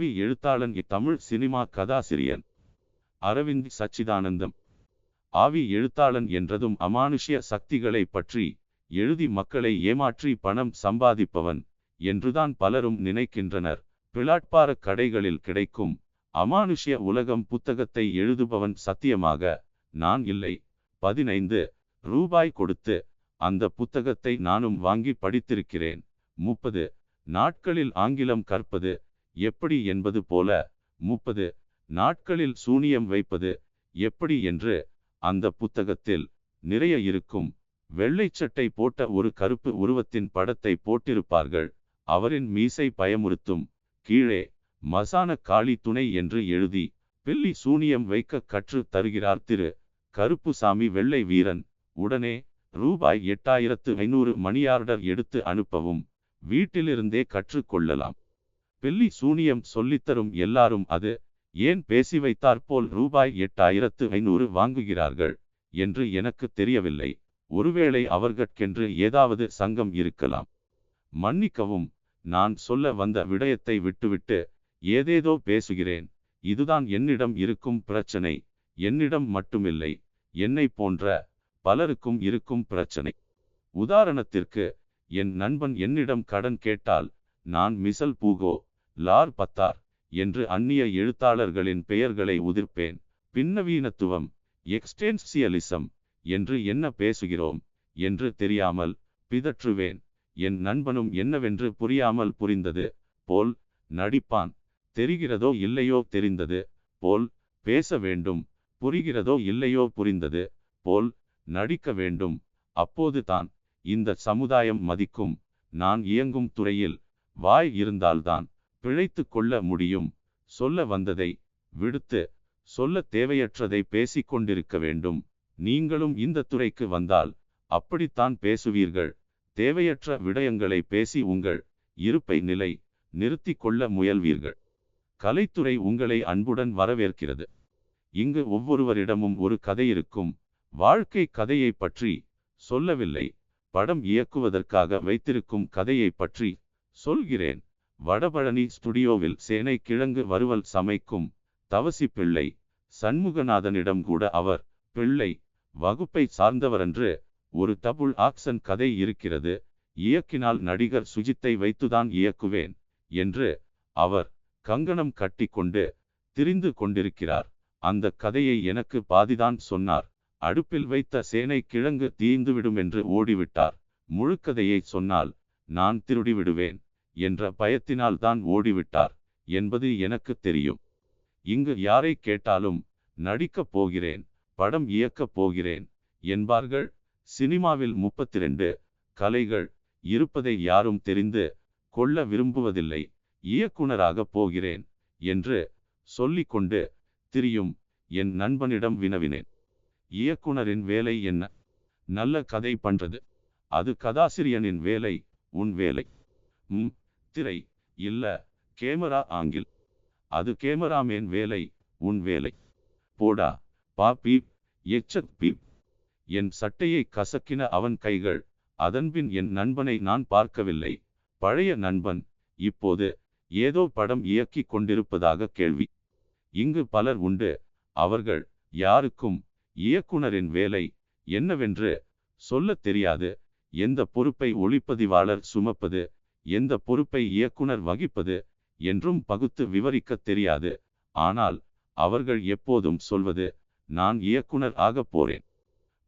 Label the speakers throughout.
Speaker 1: கவி எழுத்தாளன் தமிழ் சினிமா கதாசிரியன் அரவிந்த் சச்சிதானந்தம். ஆவி எழுத்தாளன் என்றதும் அமானுஷ்ய சக்திகளை பற்றி எழுதி மக்களை ஏமாற்றி பணம் சம்பாதிப்பவன் என்றுதான் பலரும் நினைக்கின்றனர். பிளாட்பார கடைகளில் கிடைக்கும் அமானுஷ்ய உலகம் புத்தகத்தை எழுதுபவன் சத்தியமாக நான் இல்லை. பதினைந்து ரூபாய் கொடுத்து அந்த புத்தகத்தை நானும் வாங்கி படித்திருக்கிறேன். முப்பது நாட்களில் ஆங்கிலம் கற்பது எப்படி என்பது போல முப்பது நாட்களில் சூனியம் வைப்பது எப்படி என்று அந்த புத்தகத்தில் நிறைய இருக்கும். வெள்ளைச்சட்டை போட்ட ஒரு கருப்பு உருவத்தின் படத்தை போட்டிருப்பார்கள். அவரின் மீசை பயமுறுத்தும். கீழே மசான காளி துணை என்று எழுதி பில்லி சூனியம் வைக்க கற்று தருகிறார் திரு. கருப்புசாமி வெள்ளை வீரன். உடனே ரூபாய் எட்டாயிரத்து ஐநூறு மணியார்டர் எடுத்து அனுப்பவும். வீட்டிலிருந்தே கற்றுக்கொள்ளலாம் பில்லி சூனியம் சொல்லித்தரும் எல்லாரும் அது ஏன் பேசி வைத்தாற்போல் ரூபாய் எட்டாயிரத்து ஐநூறு வாங்குகிறார்கள்? என்று எனக்கு தெரியவில்லை. ஒருவேளை அவர்கட்கென்று ஏதாவது சங்கம் இருக்கலாம். மன்னிக்கவும் நான் சொல்ல வந்த விடயத்தை விட்டுவிட்டு ஏதேதோ பேசுகிறேன். இதுதான் என்னிடம் இருக்கும் பிரச்சனை. என்னிடம் மட்டுமில்லை. என்னை போன்ற பலருக்கும் இருக்கும் பிரச்சனை. உதாரணத்திற்கு என் நண்பன் என்னிடம் கடன் கேட்டால் நான் மிசல் பூகோ லார் பத்தார் என்று அந்நிய எழுத்தாளர்களின் பெயர்களை உதிர்ப்பேன். பின்னவீனத்துவம் எக்ஸ்டென்சியலிசம் என்று என்ன பேசுகிறோம் என்று தெரியாமல் பிதற்றுவேன். என் நண்பனும் என்னவென்று புரியாமல் புரிந்தது. போல் நடிப்பான் தெரிகிறதோ இல்லையோ தெரிந்தது. போல் பேச வேண்டும் புரிகிறதோ இல்லையோ புரிந்தது. போல் நடிக்க வேண்டும் அப்போது தான் இந்த சமுதாயம் மதிக்கும். நான் இயங்கும் துறையில் வாய் இருந்தால்தான் பிழைத்து கொள்ள முடியும். சொல்ல வந்ததை விடுத்து சொல்ல தேவையற்றதை பேசிக் கொண்டிருக்க வேண்டும். நீங்களும் இந்த துறைக்கு வந்தால் அப்படித்தான் பேசுவீர்கள். தேவையற்ற விடயங்களை பேசி உங்கள் இருப்பை நிலை நிறுத்தி கொள்ள முயல்வீர்கள். கலைத்துறை உங்களை அன்புடன் வரவேற்கிறது. இங்கு ஒவ்வொருவரிடமும் ஒரு கதை இருக்கும். வாழ்க்கை கதையை பற்றி சொல்லவில்லை. படம் இயக்குவதற்காக வைத்திருக்கும் கதையை பற்றி சொல்கிறேன். வடபழனி ஸ்டுடியோவில் சேனை கிழங்கு வறுவல் சமைக்கும் தவசி பிள்ளை சண்முகநாதனிடம் கூட அவர் பிள்ளை வகுப்பை சார்ந்தவரென்று ஒரு டபுள் ஆக்சன் கதை இருக்கிறது இயக்கினால் நடிகர் சுஜித்தை வைத்துதான் இயக்குவேன் என்று அவர் கங்கணம் கட்டிக்கொண்டு திரிந்து கொண்டிருக்கிறார். அந்த கதையை எனக்கு பாதிதான் சொன்னார். அடுப்பில் வைத்த சேனை கிழங்கு தீந்துவிடும் என்று ஓடிவிட்டார். முழுக்கதையை சொன்னால் நான் திருடி விடுவேன் என்ற பயத்தினால் தான் ஓடிவிட்டார் என்பது எனக்கு தெரியும். இங்கு யாரை கேட்டாலும் நடிக்கப் போகிறேன் படம் இயக்கப் போகிறேன் என்பார்கள். சினிமாவில் முப்பத்தி ரெண்டு கலைகள் இருப்பதை யாரும் தெரிந்து கொள்ள விரும்புவதில்லை. இயக்குனராகப் போகிறேன் என்று சொல்லிக்கொண்டு திரியும் என் நண்பனிடம் வினவினேன். இயக்குனரின் வேலை என்ன? நல்ல கதை பண்றது. அது கதாசிரியனின் வேலை உன் வேலை. ம் திரை இல்ல கேமரா ஆங்கில். அது கேமராமேன் வேலை உன் வேலை. போடா பா பீப் எச்சத் பீப். என் சட்டையை கசக்கின அவன் கைகள் அதன்பின் என் நண்பனை நான் பார்க்கவில்லை. பழைய நண்பன் இப்போது ஏதோ படம் இயக்கிக் கொண்டிருப்பதாக கேள்வி. இங்கு பலர் உண்டு அவர்கள் யாருக்கும் இயக்குனரின் வேலை என்னவென்று சொல்லத் தெரியாது. எந்த பொறுப்பை ஒளிப்பதிவாளர் சுமப்பது எந்த பொறுப்பை இயக்குனர் வகிப்பது என்றும் பகுத்து விவரிக்கத் தெரியாது. ஆனால் அவர்கள் எப்போதும் சொல்வது நான் இயக்குனர் ஆகப் போறேன்.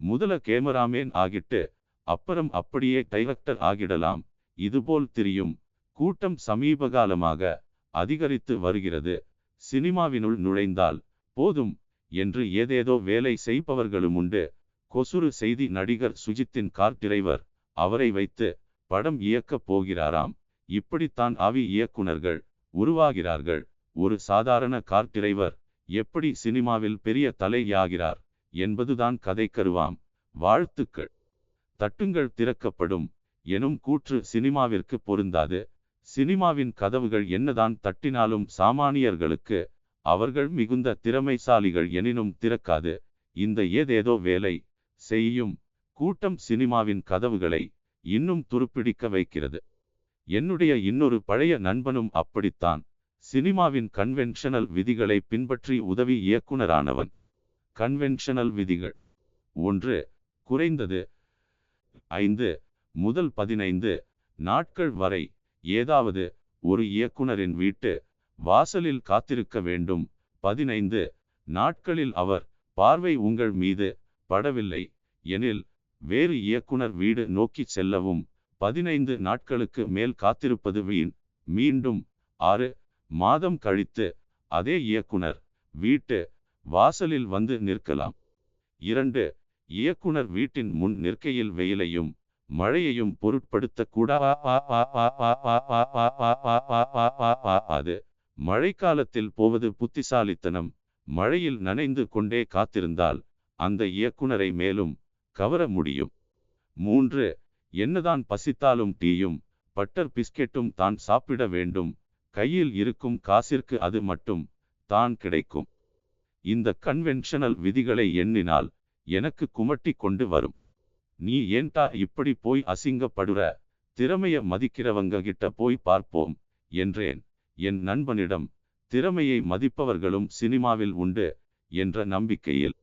Speaker 1: முதல கேமராமேன் ஆகிட்டு அப்புறம் அப்படியே டைரக்டர் ஆகிடலாம். இதுபோல் திரியும். கூட்டம் சமீபகாலமாக அதிகரித்து வருகிறது. சினிமாவினுள் நுழைந்தால் போதும் என்று ஏதேதோ வேலை செய்பவர்களும் உண்டு. கொசுறு செய்தி நடிகர் சுஜித்தின் கார் டிரைவர் அவரை வைத்து படம் இயக்கப் போகிறாராம். இப்படித்தான் ஆவி இயக்குனர்கள் உருவாகிறார்கள். ஒரு சாதாரண கார் டிரைவர் எப்படி சினிமாவில் பெரிய தலையாகிறார் என்பதுதான் கதை கருவாம். வாழ்த்துக்கள். தட்டுங்கள் திறக்கப்படும் எனும் கூற்று சினிமாவிற்கு பொருந்தாது. சினிமாவின் கதவுகள் என்னதான் தட்டினாலும் சாமானியர்களுக்கு அவர்கள் மிகுந்த திறமைசாலிகள் எனினும் திறக்காது. இந்த ஏதேதோ வேலை செய்யும் கூட்டம் சினிமாவின் கதவுகளை இன்னும் துருப்பிடிக்க வைக்கிறது. என்னுடைய இன்னொரு பழைய நண்பனும் அப்படித்தான். சினிமாவின் கன்வென்ஷனல் விதிகளை பின்பற்றி உதவி இயக்குனரானவன் கன்வென்ஷனல் விதிகள். ஒன்று குறைந்தது ஐந்து முதல் பதினைந்து நாட்கள் வரை ஏதாவது ஒரு இயக்குனரின் வீட்டு வாசலில் காத்திருக்க வேண்டும். பதினைந்து நாட்களில் அவர் பார்வை உங்கள் மீது படவில்லை. எனில் வேறு இயக்குனர் வீடு நோக்கி செல்லவும் பதினைந்து நாட்களுக்கு மேல் காத்திருப்பது வீண். மீண்டும் ஆறு மாதம் கழித்து அதே இயக்குனர் வீட்டு வாசலில் வந்து நிற்கலாம். இரண்டு இயக்குனர் வீட்டின் முன் நிற்கையில் வெயிலையும் மழையையும் பொருட்படுத்த கூடாது மழைக்காலத்தில் போவது புத்திசாலித்தனம். மழையில் நனைந்து கொண்டே காத்திருந்தால் அந்த இயக்குனரை மேலும் கவர முடியும். மூன்று என்னதான் பசித்தாலும் டீயும் பட்டர் பிஸ்கெட்டும் தான் சாப்பிட வேண்டும். கையில் இருக்கும் காசிற்கு அது மட்டும் தான் கிடைக்கும். இந்த கன்வென்ஷனல் விதிகளை எண்ணினால் எனக்கு குமட்டி கொண்டு வரும். நீ ஏன்டா இப்படி போய் அசிங்கப்படுற? திறமைய மதிக்கிறவங்க கிட்ட போய் பார்ப்போம் என்றேன். என் நண்பனிடம் திறமையை மதிப்பவர்களும் சினிமாவில் உண்டு என்ற நம்பிக்கையில்.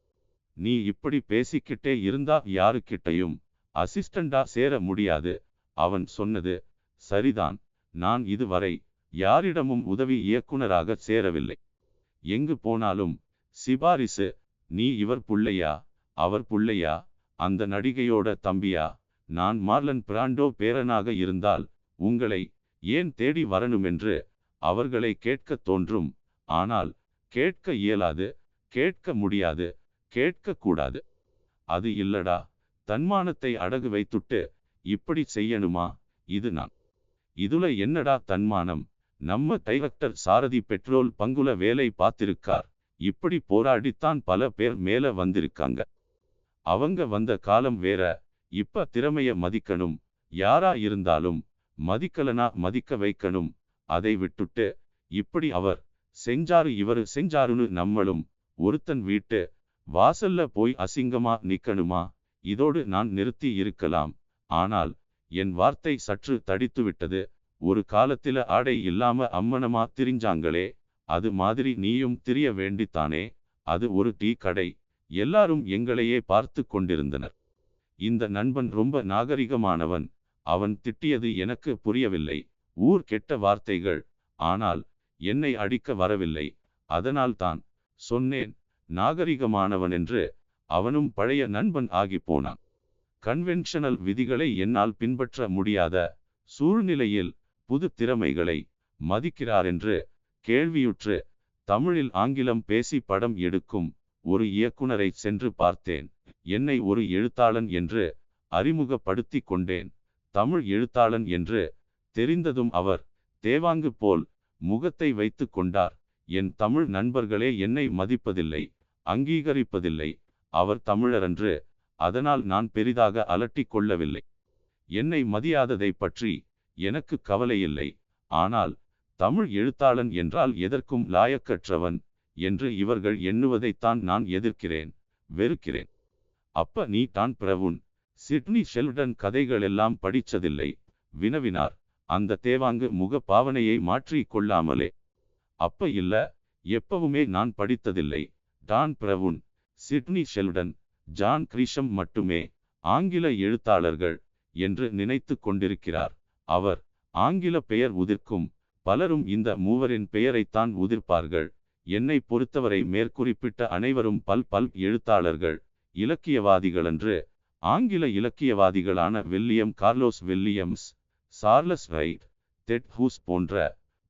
Speaker 1: நீ இப்படி பேசிக்கிட்டே இருந்தா யாருக்கிட்டையும் அசிஸ்டண்டா சேர முடியாது. அவன் சொன்னது சரிதான். நான் இதுவரை யாரிடமும் உதவி இயக்குனராக சேரவில்லை. எங்கு போனாலும் சிபாரிசு நீ இவர் புள்ளையா? அவர் புள்ளையா? அந்த நடிகையோட தம்பியா? நான் மார்லன் பிராண்டோ பேரனாக இருந்தால் உங்களை ஏன் தேடி வரணுமென்று அவர்களை கேட்கத் தோன்றும். ஆனால் கேட்க இயலாது கேட்க முடியாது. கேட்கக்கூடாது. அது இல்லடா தன்மானத்தை அடகு வைத்துட்டு இப்படி செய்யணுமா? இது நான். இதுல என்னடா தன்மானம்? நம்ம டைரக்டர் சாரதி பெட்ரோல் பங்குல வேலை பார்த்திருக்கார். இப்படி போராடித்தான் பல பேர் மேல வந்திருக்காங்க. அவங்க வந்த காலம் வேற. இப்ப திறமைய மதிக்கணும். யாரா இருந்தாலும் மதிக்கலனா மதிக்க வைக்கணும். அதை விட்டுட்டு இப்படி அவர் செஞ்சாரு இவரு செஞ்சாருன்னு நம்மளும் ஒருத்தன் வீட்டு வாசல்ல போய் அசிங்கமா நிக்கணுமா? இதோடு நான் நிறுத்தி இருக்கலாம். ஆனால் என் வார்த்தை சற்று தடித்து விட்டது ஒரு காலத்தில ஆடை இல்லாம அம்மனமா திரிஞ்சாங்களே அது மாதிரி நீயும் திரிய வேண்டித்தானே? அது ஒரு டீ கடை. எல்லாரும் எங்களையே பார்த்து கொண்டிருந்தனர். இந்த நண்பன் ரொம்ப நாகரிகமானவன். அவன் திட்டியது எனக்கு புரியவில்லை. ஊர் கெட்ட வார்த்தைகள். ஆனால் என்னை அடிக்க வரவில்லை. அதனால்தான் சொன்னேன். நாகரிகமானவன் என்று அவனும் பழைய நண்பன் ஆகி போனான். கன்வென்ஷனல் விதிகளை என்னால் பின்பற்ற முடியாத சூழ்நிலையில் புது திறமைகளை மதிக்கிறார் என்று கேள்வியுற்று தமிழில் ஆங்கிலம் பேசி படம் எடுக்கும் ஒரு இயக்குனரை சென்று பார்த்தேன். என்னை ஒரு எழுத்தாளன் என்று அறிமுகப்படுத்தி கொண்டேன். தமிழ் எழுத்தாளன் என்று தெரிந்ததும் அவர் தேவாங்கு போல் முகத்தை வைத்து கொண்டார். என் தமிழ் நண்பர்களே என்னை மதிப்பதில்லை. அங்கீகரிப்பதில்லை. அவர் தமிழரன்று அதனால் நான் பெரிதாக அலட்டிக் கொள்ளவில்லை. என்னை மதியாததை பற்றி எனக்கு கவலையில்லை. ஆனால் தமிழ் எழுத்தாளன் என்றால் எதற்கும் லாயக்கற்றவன் என்று இவர்கள் எண்ணுவதைத்தான் நான் எதிர்க்கிறேன் வெறுக்கிறேன். அப்ப நீ தான் பிரவுன். சிட்னி ஷெல்டன் கதைகளெல்லாம் படித்ததில்லை படிச்சதில்லை. வினவினார். அந்த தேவாங்கு முக பாவனையை மாற்றி கொள்ளாமலே. அப்ப இல்ல. எப்பவுமே நான் படித்ததில்லை. Dan Brown Sidney Sheldon John Grisham மட்டுமே ஆங்கில எழுத்தாளர்கள் என்று நினைத்து கொண்டிருக்கிறார். அவர் ஆங்கில பெயர் உதிர்க்கும் பலரும் இந்த மூவரின் பெயரைத்தான் உதிர்ப்பார்கள். என்னை பொறுத்தவரை மேற்குறிப்பிட்ட அனைவரும் பல் பல் எழுத்தாளர்கள் இலக்கியவாதிகளன்று. ஆங்கில இலக்கியவாதிகளான William Carlos Williams Charles Wright Ted Hughes போன்ற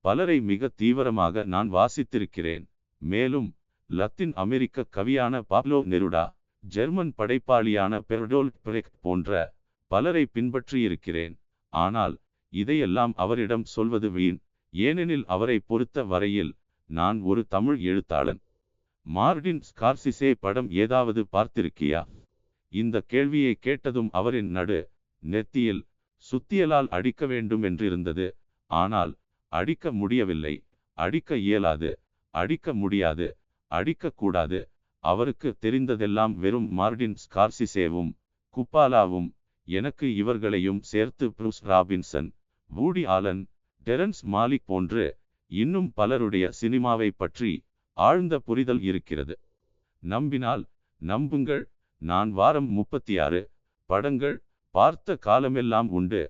Speaker 1: பலரை மிக தீவிரமாக நான் வாசித்திருக்கிறேன். மேலும் லத்தீன் அமெரிக்க கவியான பாப்லோ நெருடா ஜெர்மன் படைப்பாளியான பெர்டோல்ட் பிரெக்ட் போன்ற பலரை பின்பற்றியிருக்கிறேன். ஆனால் இதையெல்லாம் அவரிடம் சொல்வது வீண். ஏனெனில் அவரை பொறுத்த வரையில் நான் ஒரு தமிழ் எழுத்தாளன். மார்டின் ஸ்கார்சிசே படம் ஏதாவது பார்த்திருக்கியா? இந்த கேள்வியை கேட்டதும் அவரின் நடு நெத்தியில் சுத்தியலால் அடிக்க வேண்டும் என்றிருந்தது. ஆனால் அடிக்க முடியவில்லை. அடிக்க இயலாது. அடிக்க முடியாது. அடிக்கக்கூடாது அவருக்கு தெரிந்ததெல்லாம் வெறும் மார்டின் ஸ்கார்சிசேவும் குப்பாலாவும் எனக்கு இவர்களையும் சேர்த்து Bruce Robinson Woody Allen Terrence Malick போன்று இன்னும் பலருடைய சினிமாவை பற்றி ஆழ்ந்த புரிதல் இருக்கிறது. நம்பினால் நம்புங்கள். நான் வாரம் முப்பத்தி ஆறு படங்கள் பார்த்த காலமெல்லாம் உண்டு.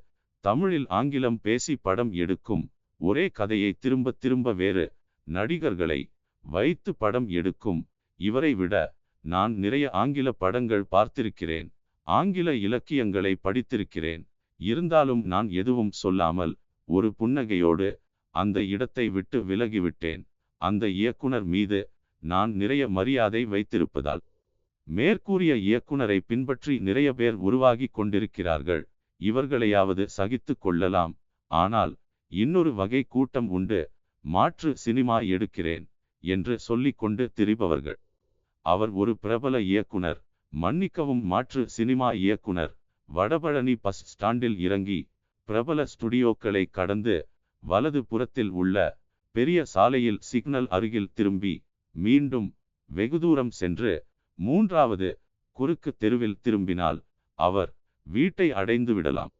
Speaker 1: தமிழில் ஆங்கிலம் பேசி படம் எடுக்கும் ஒரே கதையை திரும்ப திரும்ப வேறு நடிகர்களை வைத்து படம் எடுக்கும். இவரை விட நான் நிறைய ஆங்கில படங்கள் பார்த்திருக்கிறேன். ஆங்கில இலக்கியங்களை படித்திருக்கிறேன். இருந்தாலும் நான் எதுவும் சொல்லாமல் ஒரு புன்னகையோடு அந்த இடத்தை விட்டு விலகிவிட்டேன். அந்த இயக்குனர் மீது நான் நிறைய மரியாதை வைத்திருப்பதால். மேற்கூறிய இயக்குனரை பின்பற்றி நிறைய பேர் உருவாகி கொண்டிருக்கிறார்கள். இவர்களையாவது சகித்து கொள்ளலாம். ஆனால் இன்னொரு வகை கூட்டம் உண்டு. மாற்று சினிமா எடுக்கிறேன். என்று சொல்லிக்கொண்டு திரிபவர்கள். அவர் ஒரு பிரபல இயக்குனர் மன்னிக்கவும் மாற்று சினிமா இயக்குனர் வடபழனி பஸ் ஸ்டாண்டில் இறங்கி பிரபல ஸ்டுடியோக்களை கடந்து வலது புறத்தில் உள்ள பெரிய சாலையில் சிக்னல் அருகில் திரும்பி மீண்டும் வெகு தூரம் சென்று மூன்றாவது குறுக்கு தெருவில் திரும்பினால் அவர் வீட்டை அடைந்து விடலாம்.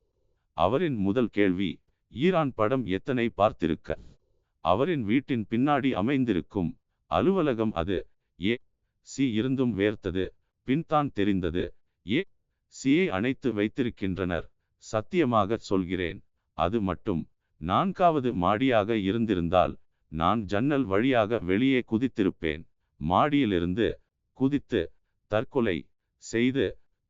Speaker 1: அவரின் முதல் கேள்வி ஈரான் படம் எத்தனை பார்த்திருக்க? அவரின் வீட்டின் பின்னாடி அமைந்திருக்கும் அலுவலகம் அது. ஏ. சி. இருந்தும் வேர்த்தது. பின்தான் தெரிந்தது. ஏ. சியை அணைத்து வைத்திருக்கின்றனர். சத்தியமாக சொல்கிறேன். அது மட்டும். நான்காவது மாடியாக இருந்திருந்தால் நான் ஜன்னல் வழியாக வெளியே குதித்திருப்பேன். மாடியிலிருந்து குதித்து தற்கொலை செய்து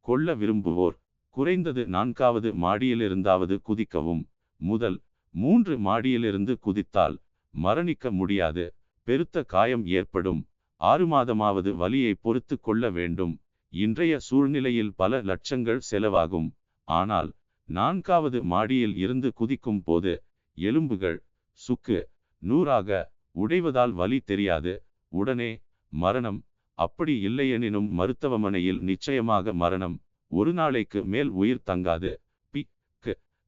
Speaker 1: கொள்ள விரும்புவோர். குறைந்தது நான்காவது மாடியிலிருந்தாவது குதிக்கவும். முதல் மூன்று மாடியிலிருந்து குதித்தால் மரணிக்க முடியாது. பெருத்த காயம் ஏற்படும். ஆறு மாதமாவது வலியை பொறுத்து கொள்ள வேண்டும். இன்றைய சூழ்நிலையில் பல லட்சங்கள் செலவாகும். ஆனால் நான்காவது மாடியில் இருந்து குதிக்கும் போது எலும்புகள் சுக்கு நூறாக உடைவதால் வலி தெரியாது. உடனே மரணம். அப்படி இல்லையெனினும் மருத்துவமனையில் நிச்சயமாக மரணம். ஒரு நாளைக்கு மேல் உயிர் தங்காது. பி.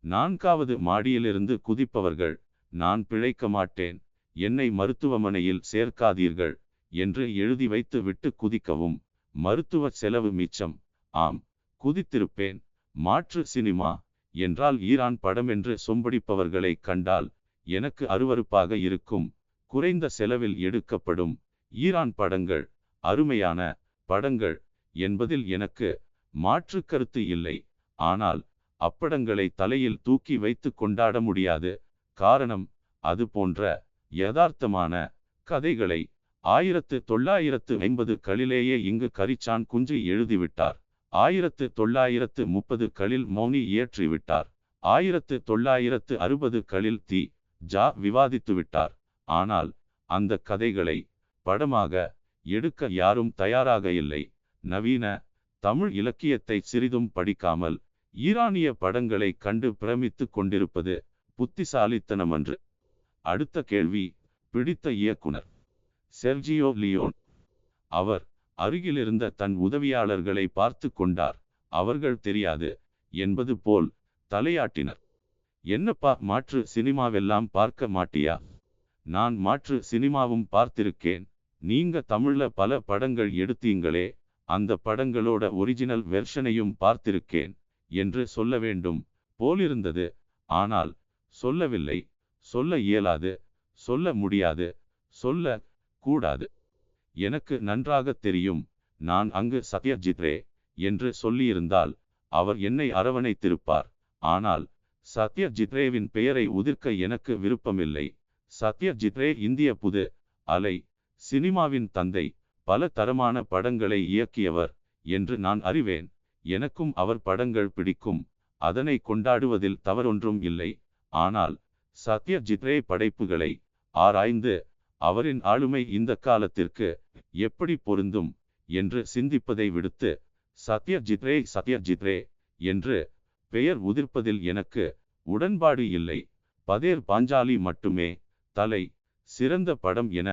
Speaker 1: நான்காவது மாடியிலிருந்து குதிப்பவர்கள் நான் பிழைக்க மாட்டேன் என்னை மருத்துவமனையில் சேர்க்காதீர்கள் என்று எழுதி வைத்து விட்டு குதிக்கவும். மருத்துவ செலவு மிச்சம். ஆம் குதித்திருப்பேன். மாற்று சினிமா என்றால் ஈரான் படம் என்று சொம்படிப்பவர்களை கண்டால் எனக்கு அருவருப்பாக இருக்கும். குறைந்த செலவில் எடுக்கப்படும். ஈரான் படங்கள் அருமையான படங்கள் என்பதில் எனக்கு மாற்று கருத்து இல்லை. ஆனால் அப்படங்களை தலையில் தூக்கி வைத்து கொண்டாட முடியாது. காரணம் அது போன்ற யதார்த்தமான கதைகளை ஆயிரத்து தொள்ளாயிரத்து ஐம்பது களிலேயே இங்கு கரிச்சான் குஞ்சு எழுதிவிட்டார். ஆயிரத்து தொள்ளாயிரத்து முப்பது களில் மௌனி இயற்றிவிட்டார். ஆயிரத்து தொள்ளாயிரத்து அறுபது களில் தி. ஜா. விவாதித்து விட்டார் ஆனால் அந்த கதைகளை படமாக எடுக்க யாரும் தயாராக இல்லை. நவீன தமிழ் இலக்கியத்தை சிறிதும் படிக்காமல் ஈரானிய படங்களை கண்டு பிரமித்து கொண்டிருப்பது புத்திசாலித்தனமன்று. அடுத்த கேள்வி பிடித்த இயக்குனர். Sergio Leon. அவர் அருகிலிருந்த தன் உதவியாளர்களை பார்த்து கொண்டார். அவர்கள் தெரியாது என்பது போல் தலையாட்டினர். என்னப்பா மாற்று சினிமாவெல்லாம் பார்க்க மாட்டியா? நான் மாற்று சினிமாவும் பார்த்திருக்கேன். நீங்க தமிழ்ல பல படங்கள் எடுத்தீங்களே அந்த படங்களோட ஒரிஜினல் வெர்ஷனையும் பார்த்திருக்கேன் என்று சொல்ல வேண்டும் போலிருந்தது. ஆனால் சொல்லவில்லை சொல்ல இயலாது சொல்ல முடியாது சொல்ல கூடாது. எனக்கு நன்றாக தெரியும் நான் அங்கு சத்யஜித்ரே என்று சொல்லியிருந்தால் அவர் என்னை அரவணைத்திருப்பார். ஆனால் சத்யஜித்ரேவின் பெயரை உதிர்க்க எனக்கு விருப்பமில்லை. சத்யஜித்ரே இந்திய புது அலை சினிமாவின் தந்தை பல தரமான படங்களை இயக்கியவர் என்று நான் அறிவேன். எனக்கும் அவர் படங்கள் பிடிக்கும். அதனை கொண்டாடுவதில் தவறொன்றும் இல்லை. ஆனால் சத்யஜித் ரே படைப்புகளை ஆராய்ந்து அவரின் ஆளுமை இந்த காலத்திற்கு எப்படி பொருந்தும் என்று சிந்திப்பதை விடுத்து சத்யஜித் ரே சத்யஜித் ரே என்று பெயர் உதிர்ப்பதில் எனக்கு உடன்பாடு இல்லை. பதேர் பாஞ்சாலி மட்டுமே தலை சிறந்த படம் என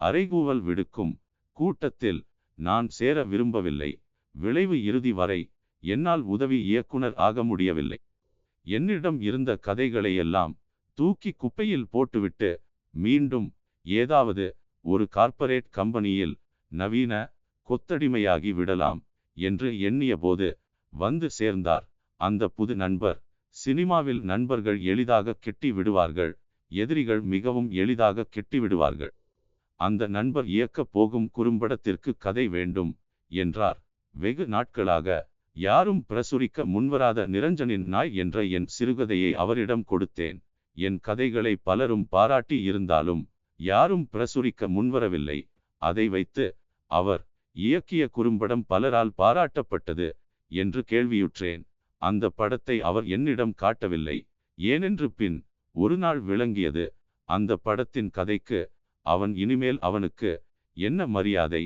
Speaker 1: அறைகூவல் விடுக்கும் கூட்டத்தில் நான் சேர விரும்பவில்லை. விளைவு இறுதி வரை என்னால் உதவி இயக்குனர் ஆக முடியவில்லை. என்னிடம் இருந்த கதைகளையெல்லாம் தூக்கி குப்பையில் போட்டுவிட்டு மீண்டும் ஏதாவது ஒரு கார்ப்பரேட் கம்பெனியில் நவீன கொத்தடிமையாகி விடலாம் என்று எண்ணிய போது வந்து சேர்ந்தார். அந்த புது நண்பர் சினிமாவில் நண்பர்கள் எளிதாக கெட்டி விடுவார்கள் எதிரிகள் மிகவும் எளிதாக கெட்டிவிடுவார்கள் அந்த நண்பர் இயக்கப் போகும் குறும்படத்திற்கு கதை வேண்டும் என்றார். வெகு நாட்களாக யாரும் பிரசுரிக்க முன்வராத நிரஞ்சனின் நாய் என்ற என் சிறுகதையை அவரிடம் கொடுத்தேன். என் கதைகளை பலரும் பாராட்டி இருந்தாலும் யாரும் பிரசுரிக்க முன்வரவில்லை. அதை வைத்து அவர் இயக்கிய குறும்படம் பலரால் பாராட்டப்பட்டது என்று கேள்வியுற்றேன். அந்த படத்தை அவர் என்னிடம் காட்டவில்லை. ஏனென்று பின் ஒரு நாள் விளங்கியது. அந்த படத்தின் கதைக்கு அவன் இனிமேல் அவனுக்கு என்ன மரியாதை?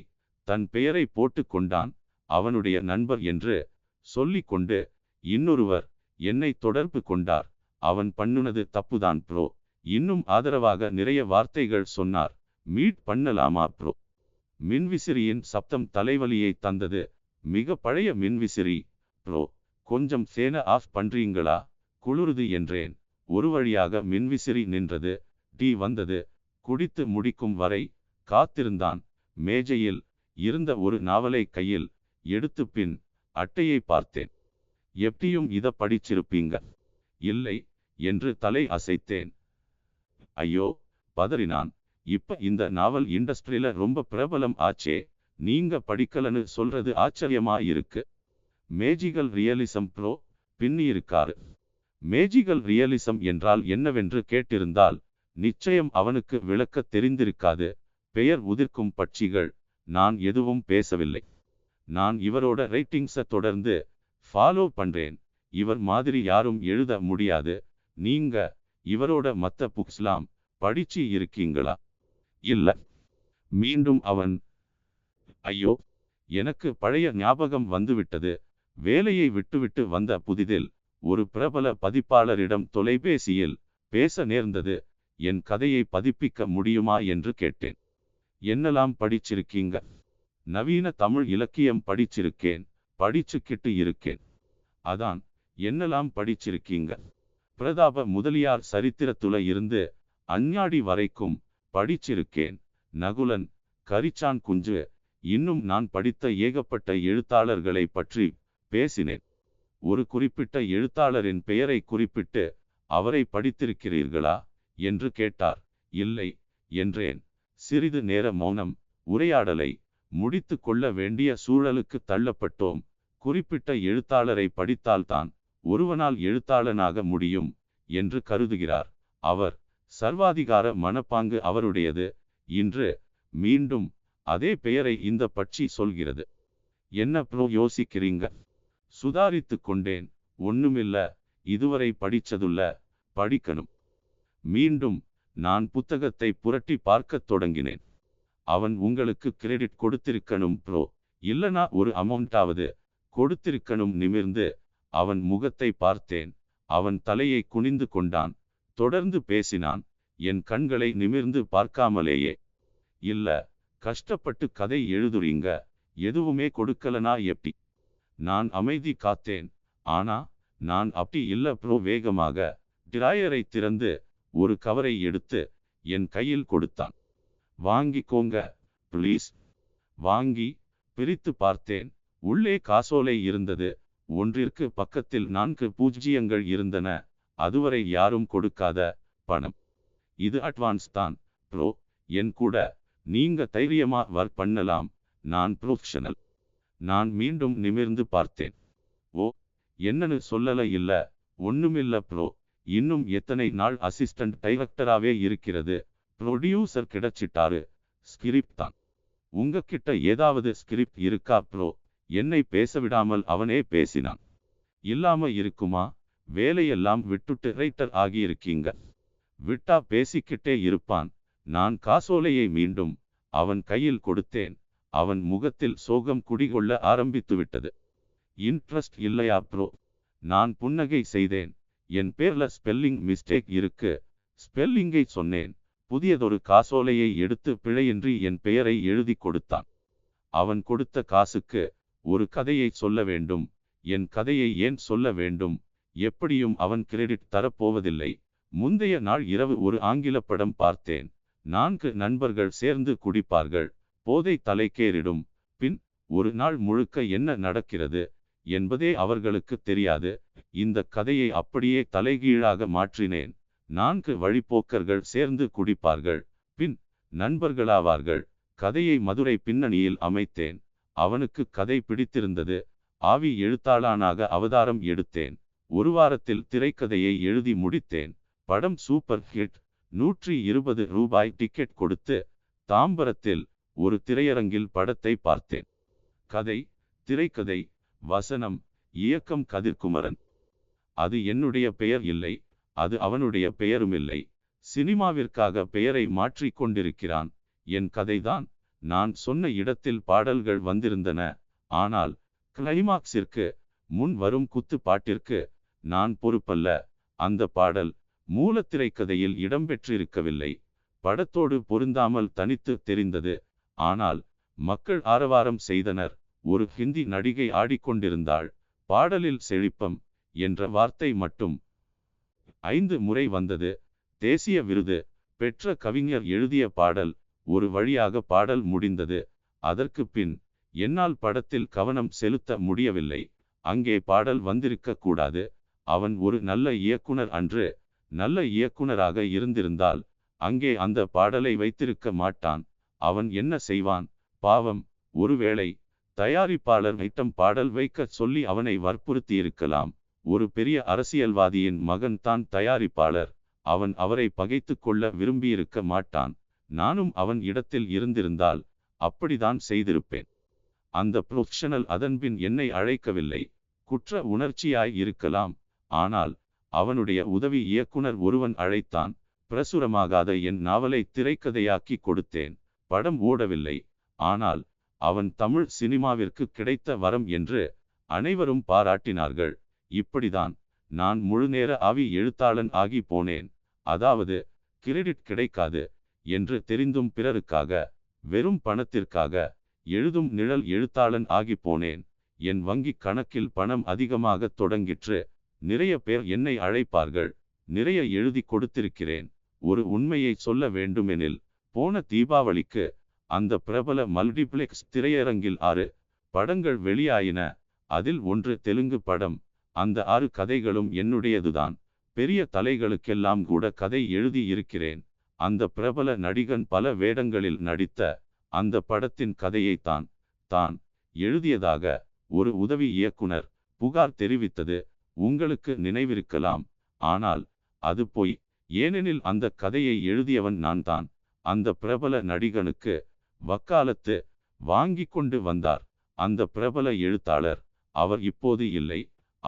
Speaker 1: தன் பெயரை போட்டு கொண்டான். அவனுடைய நண்பர் என்று சொல்லிக்கொண்டு இன்னொருவர் என்னை தொடர்பு கொண்டார். அவன் பண்ணுனது தப்புதான் ப்ரோ இன்னும் ஆதரவாக நிறைய வார்த்தைகள் சொன்னார். மீட் பண்ணலாமா ப்ரோ மின்விசிறியின் சப்தம் தலைவலியை தந்தது. மிக பழைய மின்விசிறி ப்ரோ கொஞ்சம் சேன ஆஃப் பண்றீங்களா? குளிருது என்றேன். ஒரு வழியாக மின்விசிறி நின்றது. டீ வந்தது. குடித்து முடிக்கும் வரை காத்திருந்தான். மேஜையில் இருந்த ஒரு நாவலை கையில் எடுத்து பின் அட்டையை பார்த்தேன். எப்படியும் இத படிச்சிருப்பீங்க. இல்லை என்று தலை அசைத்தேன். ஐயோ பதறினான். இப்ப இந்த நாவல் இண்டஸ்ட்ரியில ரொம்ப பிரபலம் ஆச்சே நீங்க படிக்கலன்னு சொல்றது ஆச்சரியமா இருக்கு? மேஜிகல் ரியலிசம் ப்ரோ பின்னியிருக்காரு. மேஜிகல் ரியலிசம் என்றால் என்னவென்று கேட்டிருந்தால் நிச்சயம் அவனுக்கு விளக்க தெரிந்திருக்காது. பெயர் உதிர்க்கும் பட்சிகள் நான் எதுவும் பேசவில்லை. நான் இவரோட ரைட்டிங்ஸை தொடர்ந்து ஃபாலோ பண்றேன். இவர் மாதிரி யாரும் எழுத முடியாது. நீங்க இவரோட மத்த புக்ஸ்லாம் படிச்சு இருக்கீங்களா? இல்ல. மீண்டும் அவன் ஐயோ எனக்கு பழைய ஞாபகம் வந்துவிட்டது. வேலையை விட்டுவிட்டு வந்த புதிதில் ஒரு பிரபல பதிப்பாளரிடம் தொலைபேசியில் பேச நேர்ந்தது. என் கதையை பதிப்பிக்க முடியுமா? என்று கேட்டேன். என்னெல்லாம் படிச்சிருக்கீங்க? நவீன தமிழ் இலக்கியம் படிச்சிருக்கேன் படிச்சுக்கிட்டு இருக்கேன். அதான் என்னெல்லாம் படிச்சிருக்கீங்க? பிரதாப முதலியார் சரித்திரத்துல இருந்து அஞ்ஞாடி வரைக்கும் படிச்சிருக்கேன். நகுலன் கரிச்சான் குஞ்சு இன்னும் நான் படித்த ஏகப்பட்ட எழுத்தாளர்களை பற்றி பேசினேன். ஒரு குறிப்பிட்ட எழுத்தாளரின் பெயரை குறிப்பிட்டு அவரை படித்திருக்கிறீர்களா? என்று கேட்டார். இல்லை என்றேன். சிறிது நேர மௌனம் உரையாடலை முடித்து கொள்ள வேண்டிய சூழலுக்கு தள்ளப்பட்டோம். குறிப்பிட்ட எழுத்தாளரை படித்தால்தான் ஒருவனால் எழுத்தாளனாக முடியும் என்று கருதுகிறார். அவர் சர்வாதிகார மனப்பாங்கு அவருடையது. இன்று மீண்டும் அதே பெயரை இந்த பட்சி சொல்கிறது. என்ன ப்ரோ யோசிக்கிறீங்க? சுதாரித்து கொண்டேன். ஒண்ணுமில்ல. இதுவரை படிச்சதுள்ள படிக்கணும். மீண்டும் நான் புத்தகத்தை புரட்டி பார்க்கத் தொடங்கினேன். அவன் உங்களுக்கு கிரெடிட் கொடுத்திருக்கணும் ப்ரோ இல்லனா ஒரு அமௌண்டாவது கொடுத்திருக்கணும் நிமிர்ந்து அவன் முகத்தை பார்த்தேன். அவன் தலையை குனிந்து கொண்டான். தொடர்ந்து பேசினான். என் கண்களை நிமிர்ந்து பார்க்காமலேயே. இல்ல கஷ்டப்பட்டு கதை எழுதுறீங்க. எதுவுமே கொடுக்கலனா எப்படி? நான் அமைதி காத்தேன். ஆனா நான் அப்படி இல்ல ப்ரோ வேகமாக டிராயரை திறந்து ஒரு கவரை எடுத்து என் கையில் கொடுத்தான். வாங்கிக்கோங்க ப்ளீஸ் வாங்கி பிரித்து பார்த்தேன். உள்ளே காசோலை இருந்தது. ஒன்றிற்கு பக்கத்தில் நான்கு பூஜ்ஜியங்கள் இருந்தன. அதுவரை யாரும் கொடுக்காத பணம். இது அட்வான்ஸ் தான். ப்ரோ என் கூட நீங்க தைரியமா ஒர்க் பண்ணலாம். நான் ப்ரொஃபஷனல் நான் மீண்டும் நிமிர்ந்து பார்த்தேன். ஓ என்னன்னு சொல்லல இல்ல. ஒண்ணுமில்ல ப்ரோ இன்னும் எத்தனை நாள் அசிஸ்டன்ட் டைரக்டராவே இருக்கிறது. ப்ரொடியூசர் கிடைச்சிட்டாரு ஸ்கிரிப்ட் தான். உங்ககிட்ட ஏதாவது ஸ்கிரிப்ட் இருக்கா ப்ரோ என்னை பேச விடாமல் அவனே பேசினான். இல்லாம இருக்குமா? வேலையெல்லாம் விட்டுட்டு ரைட்டர் ஆகியிருக்கீங்க. விட்டா பேசிக்கிட்டே இருப்பான். நான் காசோலையை மீண்டும் அவன் கையில் கொடுத்தேன். அவன் முகத்தில் சோகம் குடிகொள்ள ஆரம்பித்து விட்டது இன்ட்ரஸ்ட் இல்லையா ப்ரோ நான் புன்னகை செய்தேன். என் பேர்ல ஸ்பெல்லிங் மிஸ்டேக் இருக்கு. ஸ்பெல்லிங்கை சொன்னேன். புதியதொரு காசோலையை எடுத்து பிழையின்றி என் பெயரை எழுதி கொடுத்தான். அவன் கொடுத்த காசுக்கு ஒரு கதையை சொல்ல வேண்டும். என் கதையை ஏன் சொல்ல வேண்டும்? எப்படியும் அவன் கிரெடிட் தரப்போவதில்லை. முந்தைய நாள் இரவு ஒரு ஆங்கில படம் பார்த்தேன். நான்கு நண்பர்கள் சேர்ந்து குடிப்பார்கள். போதை தலைக்கேறிடும் பின் ஒரு நாள் முழுக்க என்ன நடக்கிறது என்பதே அவர்களுக்கு தெரியாது. இந்த கதையை அப்படியே தலைகீழாக மாற்றினேன். நான்கு வழிப்போக்கர்கள் சேர்ந்து குடிப்பார்கள். பின் நண்பர்களாவார்கள். கதையை மதுரை பின்னணியில் அமைத்தேன். அவனுக்கு கதை பிடித்திருந்தது. ஆவி எழுத்தாளானாக அவதாரம் எடுத்தேன். ஒரு வாரத்தில் திரைக்கதையை எழுதி முடித்தேன். படம் சூப்பர் ஹிட். நூற்றி இருபது ரூபாய் டிக்கெட் கொடுத்து தாம்பரத்தில் ஒரு திரையரங்கில் படத்தை பார்த்தேன். கதை திரைக்கதை வசனம் இயக்கம் கதிர்குமரன். அது என்னுடைய பெயர் இல்லை. அது அவனுடைய பெயருமில்லை. சினிமாவிற்காக பெயரை மாற்றிக் கொண்டிருக்கிறான். என் கதைதான். நான் சொன்ன இடத்தில் பாடல்கள் வந்திருந்தன. ஆனால் கிளைமாக்ஸிற்கு முன் வரும் குத்து பாட்டிற்கு நான் பொறுப்பல்ல. அந்த பாடல் மூலத்திரைக்கதையில் இடம்பெற்றிருக்கவில்லை. படத்தோடு பொருந்தாமல் தனித்து தெரிந்தது. ஆனால் மக்கள் ஆரவாரம் செய்தனர். ஒரு ஹிந்தி நடிகை ஆடிக்கொண்டிருந்தாள். பாடலில் செழிப்பம் என்ற வார்த்தை மட்டும் ஐந்து முறை வந்தது. தேசிய விருது. பெற்ற கவிஞர் எழுதிய பாடல் ஒரு வழியாக பாடல் முடிந்தது. அதற்கு பின் என்னால் படத்தில் கவனம் செலுத்த முடியவில்லை. அங்கே பாடல் வந்திருக்க கூடாது. அவன் ஒரு நல்ல இயக்குனர் அன்று நல்ல இயக்குனராக இருந்திருந்தால் அங்கே அந்த பாடலை வைத்திருக்க மாட்டான். அவன் என்ன செய்வான்? பாவம். ஒருவேளை தயாரிப்பாளர் ஐட்டம் பாடல் வைக்க சொல்லி அவனை வற்புறுத்தியிருக்கலாம். ஒரு பெரிய அரசியல்வாதியின் மகன் தான் தயாரிப்பாளர். அவன் அவரை பகைத்து கொள்ள விரும்பியிருக்க மாட்டான். நானும் அவன் இடத்தில் இருந்திருந்தால் அப்படிதான் செய்திருப்பேன். அந்த ப்ரொஃபஷனல் அதன்பின் என்னை அழைக்கவில்லை. குற்ற உணர்ச்சியாய் இருக்கலாம். ஆனால் அவனுடைய உதவி இயக்குனர் ஒருவன் அழைத்தான். பிரசுரமாகாத என் நாவலை திரைக்கதையாக்கி கொடுத்தேன். படம் ஓடவில்லை. ஆனால் அவன் தமிழ் சினிமாவிற்கு கிடைத்த வரம் என்று அனைவரும் பாராட்டினார்கள். இப்படிதான் நான் முழுநேர ஆவி எழுத்தாளன் ஆகி போனேன். அதாவது கிரெடிட் கிடைக்காது என்று தெரிந்தும் பிறருக்காக வெறும் பணத்திற்காக எழுதும் நிழல் எழுத்தாளன் ஆகி போனேன். என் வங்கி கணக்கில் பணம் அதிகமாக தொடங்கிற்று. நிறைய பேர் என்னை அழைப்பார்கள். நிறைய எழுதி கொடுத்திருக்கிறேன். ஒரு உண்மையை சொல்ல வேண்டுமெனில் போன தீபாவளிக்கு அந்த பிரபல மல்டிப்ளெக்ஸ் திரையரங்கில் ஆறு படங்கள் வெளியாயின. அதில் ஒன்று தெலுங்கு படம் அந்த ஆறு கதைகளும் என்னுடையதுதான். பெரிய தலைகளுக்கெல்லாம் கூட கதை எழுதி இருக்கிறேன். அந்த பிரபல நடிகன் பல வேடங்களில் நடித்த அந்த படத்தின் கதையைத்தான் தான் எழுதியதாக ஒரு உதவி இயக்குனர் புகார் தெரிவித்தது உங்களுக்கு நினைவிருக்கலாம். ஆனால் அது போய். ஏனெனில் அந்த கதையை எழுதியவன் நான் தான். அந்த பிரபல நடிகனுக்கு வக்காலத்து வாங்கி கொண்டு வந்தார். அந்த பிரபல எழுத்தாளர் அவர் இப்போது இல்லை.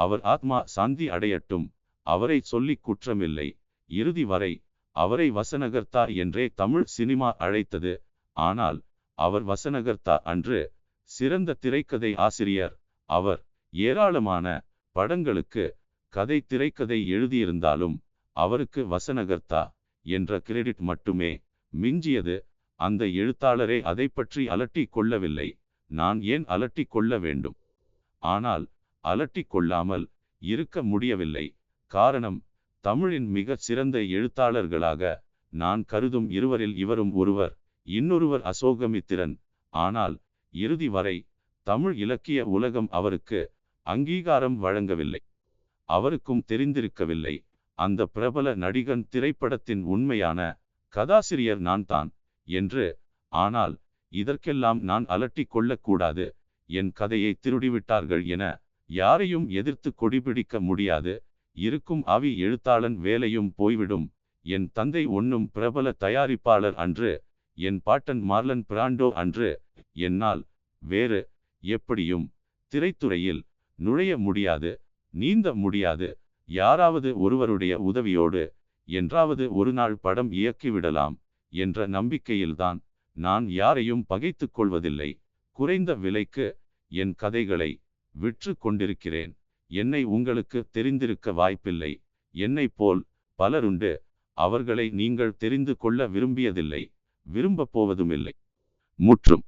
Speaker 1: அவர் ஆத்மா சாந்தி அடையட்டும் அவரை சொல்லி குற்றமில்லை. இறுதி வரை அவரை வசனகர்த்தா என்றே தமிழ் சினிமா அழைத்தது. ஆனால் அவர் வசனகர்த்தா அன்று சிறந்த திரைக்கதை ஆசிரியர். அவர் ஏராளமான படங்களுக்கு கதை திரைக்கதை எழுதியிருந்தாலும் அவருக்கு வசனகர்த்தா என்ற கிரெடிட் மட்டுமே மிஞ்சியது. அந்த எழுத்தாளரே அதை பற்றி அலட்டி கொள்ளவில்லை. நான் ஏன் அலட்டி கொள்ள வேண்டும்? ஆனால் அலட்டி கொள்ளாமல் இருக்க முடியவில்லை. காரணம் தமிழின் மிக சிறந்த எழுத்தாளர்களாக நான் கருதும் இருவரில் இவரும் ஒருவர் இன்னொருவர் அசோகமித்திரன். ஆனால் இறுதி வரை தமிழ் இலக்கிய உலகம் அவருக்கு அங்கீகாரம் வழங்கவில்லை. அவருக்கும் தெரிந்திருக்கவில்லை. அந்த பிரபல நடிகன் திரைப்படத்தின் உண்மையான கதாசிரியர் நான் தான் என்று ஆனால் இதற்கெல்லாம் நான் அலட்டி கொள்ளக்கூடாது. என் கதையை திருடிவிட்டார்கள் என யாரையும் எதிர்த்து கொடிபிடிக்க முடியாது. இருக்கும் அவி எழுத்தாளன் வேலையும் போய்விடும். என் தந்தை ஒன்னும் பிரபல தயாரிப்பாளர் அன்று என் பாட்டன் மார்லன் பிராண்டோ அன்று என்னால் வேறு எப்படியும் திரைத்துறையில் நுழைய முடியாது நீந்த முடியாது. யாராவது ஒருவருடைய உதவியோடு என்றாவது ஒரு நாள் படம் இயக்கிவிடலாம் என்ற நம்பிக்கையில்தான் நான் யாரையும் பகைத்துக் கொள்வதில்லை. குறைந்த விலைக்கு என் கதைகளை விற்று கொண்டிருக்கிறேன் என்னை உங்களுக்கு தெரிந்திருக்க வாய்ப்பில்லை. என்னைப் போல் பலருண்டு அவர்களை நீங்கள் தெரிந்து கொள்ள விரும்பியதில்லை. விரும்பப் போவதுமில்லை. முற்றும்.